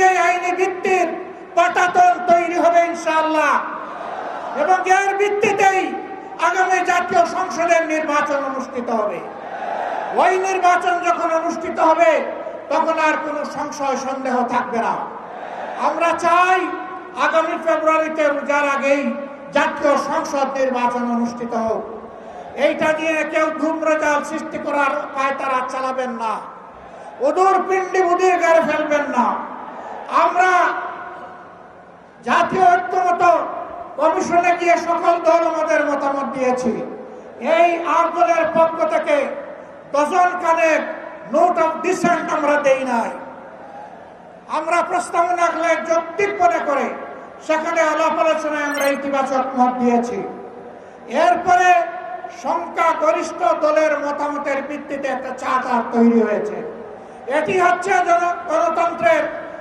মধ্য আইনি ভিত্তির পাটাতন তৈরি হবে ইনশাআল্লাহ। এবং এর ভিত্তিতেই আগামী জাতীয় সংসদের নির্বাচন অনুষ্ঠিত হবে। ওই নির্বাচন যখন অনুষ্ঠিত হবে, তখন আর কোনো সংশয় সন্দেহ থাকবে না। আমরা চাই আগামী ফেব্রুয়ারিতে রোজার আগেই জাতীয় সংসদ নির্বাচন অনুষ্ঠিত হোক। এইটা নিয়ে কেউ ধূম্রজাল সৃষ্টি করার পায়তারা চালাবেন না। ওদূর পিণ্ডি বুদির গাড়ি ফেলবেন না। আমরা জাতীয় ঐক্যমত কমিশনে গিয়ে সকল দল আমাদের মতামত দিয়েছি। এই আট দলের পক্ষ থেকে ডজন কানেক নোট অফ ডিসেন্ট আমরা দেই নাই। আমরা প্রস্তাবনা রাখলে যৌক্তিক মনে করে সেখানে আলাপ আলোচনায় আমরা ইতিবাচক মত দিয়েছি। এরপরে সংখ্যা গরিষ্ঠ দলের মতামতের ভিত্তিতে একটা চার্টার তৈরি হয়েছে। এটি হচ্ছে গণতন্ত্রের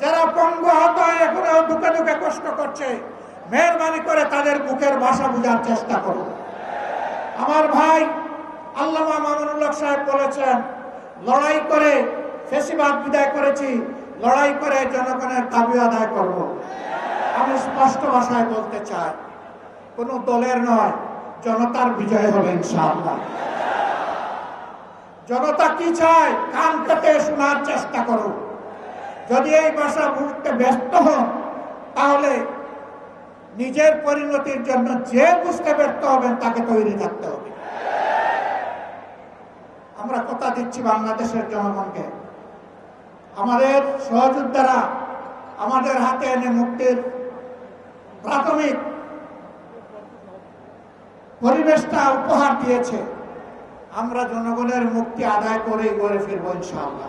যারা পঙ্গু হত এখনও দুঃখে দুঃখে কষ্ট করছে। মেহরবানি করে তাদের বুকের ভাষা বোঝার চেষ্টা করুন। আমার ভাই আল্লামা মামুনুল্লাহ সাহেব বলেছেন, লড়াই করে ফেসিবাদ বিদায় করেছি, লড়াই করে জনগণের দাবি আদায় করব। আমি স্পষ্ট ভাষায় বলতে চাই, কোনো দলের নয়, জনতার বিজয় হবে ইনশাআল্লাহ। জনতা কি চায়? কান পেতে শোনার চেষ্টা করুন। যদি এই ভাষা বুঝতে ব্যস্ত হন, তাহলে নিজের পরিণতির জন্য যে বুঝতে ব্যর্থ হবেন তাকে তৈরি থাকতে হবে। আমরা কথা দিচ্ছি বাংলাদেশের জনগণকে। আমাদের সহযোদ্ধারা আমাদের হাতে এনে মুক্তির প্রাথমিক পরিবেশটা উপহার দিয়েছে। আমরা জনগণের মুক্তি আদায় করে গড়ে ফিরবো ইনশাআল্লাহ।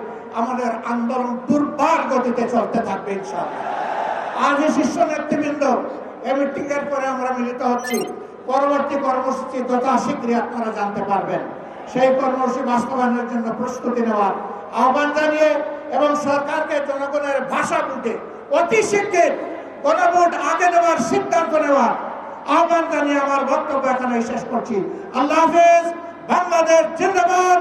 আমাদের আন্দোলন দুর্বার গতিতে চলতে থাকবে ইনশাআল্লাহ। আজ এই শীর্ষ নেতৃবৃন্দ এই মিটিং এর পরে আমরা মিলিত হচ্ছি। পরবর্তী কর্মসূচি যথা শীঘ্রই আপনারা জানতে পারবেন। সেই কর্মসূচি বাস্তবায়নের জন্য প্রস্তুতি নেওয়ার আহ্বান জানিয়ে এবং সরকারকে জনগণের ভাষা বুঝে অতি শীঘ্র গণভোট আগে নেওয়ার সিদ্ধান্ত নেওয়ার আহ্বান জানিয়ে আমার বক্তব্য এখানে শেষ করছি। আল্লাহ হাফেজ, বাংলাদেশ জিন্দাবাদ।